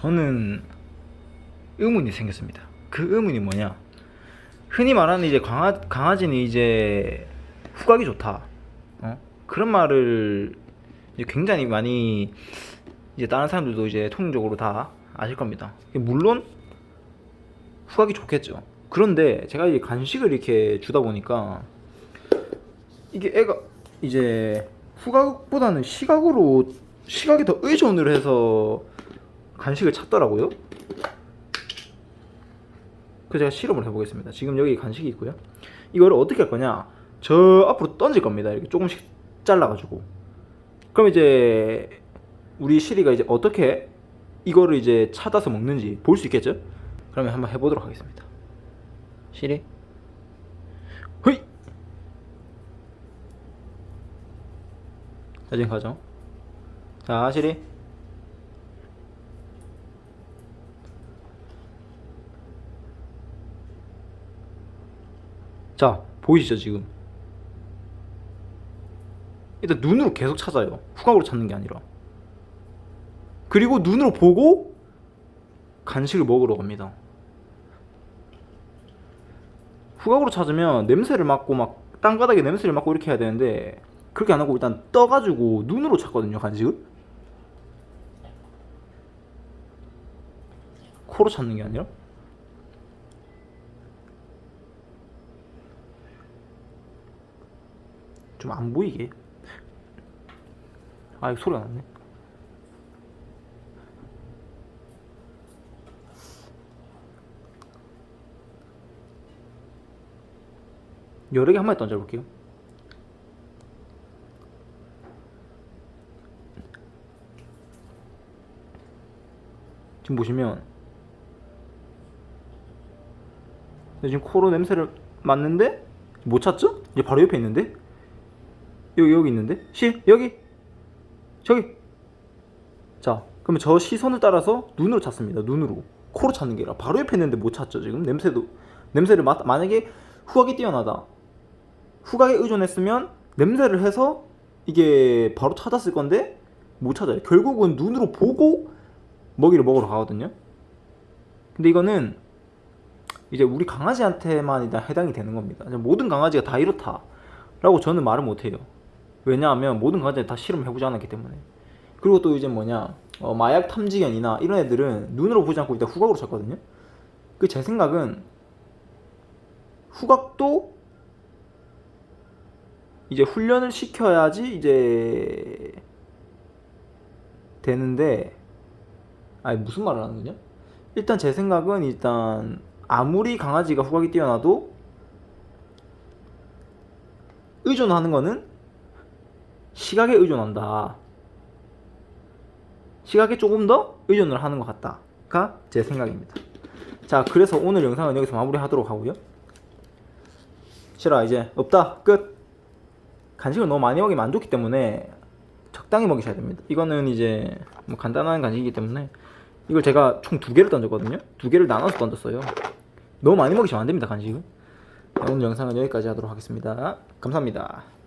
저는 의문이 생겼습니다. 그 의문이 뭐냐? 흔히 말하는 이제 강아, 강아지는 이제 후각이 좋다. 어? 그런 말을 이제 굉장히 많이 이제 다른 사람들도 이제 통용적으로 다 아실 겁니다. 물론 후각이 좋겠죠. 그런데 제가 이제 간식을 이렇게 주다 보니까 이게 애가 이제 후각보다는 시각으로 시각에 더 의존을 해서 간식을 찾더라고요. 그래서 제가 실험을 해보겠습니다. 지금 여기 간식이 있고요. 이거를 어떻게 할 거냐? 저 앞으로 던질 겁니다. 이렇게 조금씩 잘라가지고. 그럼 이제 우리 시리가 이제 어떻게 이거를 이제 찾아서 먹는지 볼 수 있겠죠? 그러면 한번 해보도록 하겠습니다. 시리, 허이. 자, 지금 가죠. 자, 시리. 자, 보이시죠, 지금? 일단 눈으로 계속 찾아요. 후각으로 찾는 게 아니라. 그리고 눈으로 보고 간식을 먹으러 갑니다. 후각으로 찾으면 냄새를 맡고 막 땅바닥에 냄새를 맡고 이렇게 해야 되는데 그렇게 안 하고 일단 떠가지고 눈으로 찾거든요, 간식을. 코로 찾는 게 아니라. 좀 안 보이게. 아, 이거 소리가 났네. 여러 개 한 마리 던져볼게요. 지금 보시면 지금 코로 냄새를 맡는데 못 찾죠? 이제 바로 옆에 있는데 여기 여기 있는데? 시? 여기? 저기? 자 그러면 저 시선을 따라서 눈으로 찾습니다. 눈으로. 코로 찾는 게 아니라 바로 옆에 있는데 못 찾죠 지금? 냄새도. 냄새를 맡 만약에 후각이 뛰어나다. 후각에 의존했으면 냄새를 해서 이게 바로 찾았을 건데 못 찾아요. 결국은 눈으로 보고 먹이를 먹으러 가거든요. 근데 이거는 이제 우리 강아지한테만 해당이 되는 겁니다. 모든 강아지가 다 이렇다 라고 저는 말을 못해요 왜냐하면 모든 강아지는 다 실험해보지 않았기 때문에. 그리고 또 이제 뭐냐 어, 마약 탐지견이나 이런 애들은 눈으로 보지 않고 일단 후각으로 찾거든요. 그 제 생각은 후각도 이제 훈련을 시켜야지 이제 되는데 아니 무슨 말을 하는 거냐? 일단 제 생각은 일단 아무리 강아지가 후각이 뛰어나도 의존하는 거는 시각에 의존한다. 시각에 조금 더 의존을 하는 것 같다가 제 생각입니다. 자, 그래서 오늘 영상은 여기서 마무리하도록 하고요. 싫어, 이제 없다, 끝. 간식을 너무 많이 먹이면 안 좋기 때문에 적당히 먹이셔야 됩니다. 이거는 이제 뭐 간단한 간식이기 때문에 이걸 제가 총 두 개를 던졌거든요. 두 개를 나눠서 던졌어요. 너무 많이 먹이시면 안 됩니다, 간식은. 자, 오늘 영상은 여기까지 하도록 하겠습니다. 감사합니다.